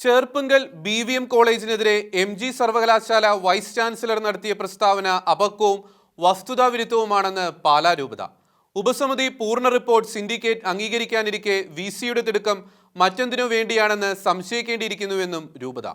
Cherpunkal B V M കോളേജിനെതിരെ M G സർവകലാശാല vice chancellor നടത്തിയ പ്രസ്താവന അപക്വവും വസ്തുതാവിരുദ്ധവുമാണെന്ന് പാലാ രൂപത ഉപസമിതി പൂർണ റിപ്പോർട്ട് സിൻഡിക്കേറ്റ് അംഗീകരിക്കാനിരിക്കെ വി സിയുടെ തിടുക്കം മറ്റെന്തിനു വേണ്ടിയാണെന്ന് സംശയിക്കേണ്ടിയിരിക്കുന്നുവെന്നും രൂപത.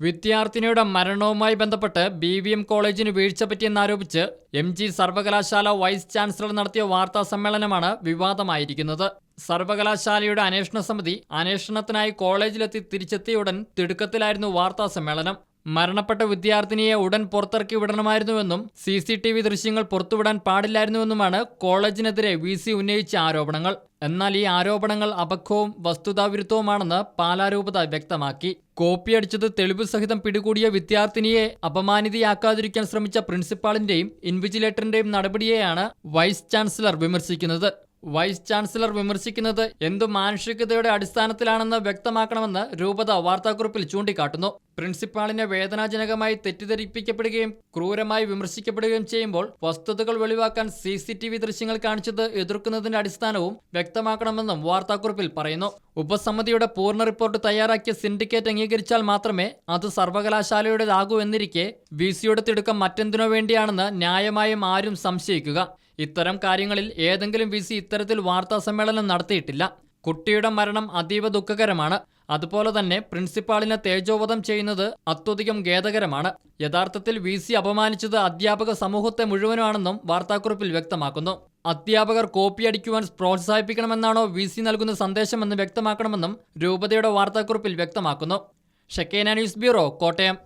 വിദ്യാർത്ഥിനിയുടെ മരണവുമായി ബന്ധപ്പെട്ട് ബി വി എം കോളേജിന് വീഴ്ച പറ്റിയെന്നാരോപിച്ച് എം ജി സർവകലാശാല വൈസ് ചാൻസലർ നടത്തിയ വാർത്താ സമ്മേളനമാണ് വിവാദമായിരിക്കുന്നത്. സർവകലാശാലയുടെ അന്വേഷണ സമിതി അന്വേഷണത്തിനായി കോളേജിലെത്തി തിരിച്ചെത്തിയുടൻ തിടുക്കത്തിലായിരുന്നു വാർത്താ സമ്മേളനം. മരണപ്പെട്ട വിദ്യാർത്ഥിനിയെ ഉടൻ പുറത്തിറക്കി വിടണമായിരുന്നുവെന്നും സി സി ടി വി ദൃശ്യങ്ങൾ പുറത്തുവിടാൻ പാടില്ലായിരുന്നുവെന്നുമാണ് കോളേജിനെതിരെ വി സി ഉന്നയിച്ച ആരോപണങ്ങൾ. എന്നാൽ ഈ ആരോപണങ്ങൾ അപക്വവും വസ്തുതാവിരുദ്ധവുമാണെന്ന് പാലാരൂപത വ്യക്തമാക്കി. കോപ്പിയടിച്ചത് തെളിവ് സഹിതം പിടികൂടിയ വിദ്യാർത്ഥിനിയെ അപമാനിതയാക്കാതിരിക്കാൻ ശ്രമിച്ച പ്രിൻസിപ്പാളിന്റെയും ഇൻവിജിലേറ്ററിന്റെയും നടപടിയെയാണ് വൈസ് ചാൻസലർ വിമർശിക്കുന്നത്. വൈസ് ചാൻസലർ വിമർശിക്കുന്നത് എന്തു മാനുഷികതയുടെ അടിസ്ഥാനത്തിലാണെന്ന് വ്യക്തമാക്കണമെന്ന് രൂപത വാർത്താക്കുറിപ്പിൽ ചൂണ്ടിക്കാട്ടുന്നു. പ്രിൻസിപ്പാളിനെ വേദനാജനകമായി തെറ്റിദ്ധരിപ്പിക്കപ്പെടുകയും ക്രൂരമായി വിമർശിക്കപ്പെടുകയും ചെയ്യുമ്പോൾ വസ്തുതകൾ വെളിവാക്കാൻ സി സി ടി വി ദൃശ്യങ്ങൾ കാണിച്ചത് എതിർക്കുന്നതിന്റെ അടിസ്ഥാനവും വ്യക്തമാക്കണമെന്നും വാർത്താക്കുറിപ്പിൽ പറയുന്നു. ഉപസമിതിയുടെ പൂർണ റിപ്പോർട്ട് തയ്യാറാക്കിയ സിൻഡിക്കേറ്റ് അംഗീകരിച്ചാൽ മാത്രമേ അത് സർവകലാശാലയുടേതാകൂ എന്നിരിക്കെ വി സിയുടെ തിടുക്കം മറ്റെന്തിനോ വേണ്ടിയാണെന്ന് ന്യായമായും ആരും സംശയിക്കുക. ഇത്തരം കാര്യങ്ങളിൽ ഏതെങ്കിലും വി സി ഇത്തരത്തിൽ വാർത്താ സമ്മേളനം നടത്തിയിട്ടില്ല. കുട്ടിയുടെ മരണം അതീവ ദുഃഖകരമാണ്. അതുപോലെ തന്നെ പ്രിൻസിപ്പാളിനെ തേജോവധം ചെയ്യുന്നത് അത്യധികം ഖേദകരമാണ്. യഥാർത്ഥത്തിൽ വി സി അപമാനിച്ചത് അധ്യാപക സമൂഹത്തെ മുഴുവനാണെന്നും വാർത്താക്കുറിപ്പിൽ വ്യക്തമാക്കുന്നു. അധ്യാപകർ കോപ്പിയടിക്കുവാൻ പ്രോത്സാഹിപ്പിക്കണമെന്നാണോ വി സി നൽകുന്ന സന്ദേശമെന്ന് വ്യക്തമാക്കണമെന്നും രൂപതയുടെ വാർത്താക്കുറിപ്പിൽ വ്യക്തമാക്കുന്നു. Shekinah news bureau Kottayam.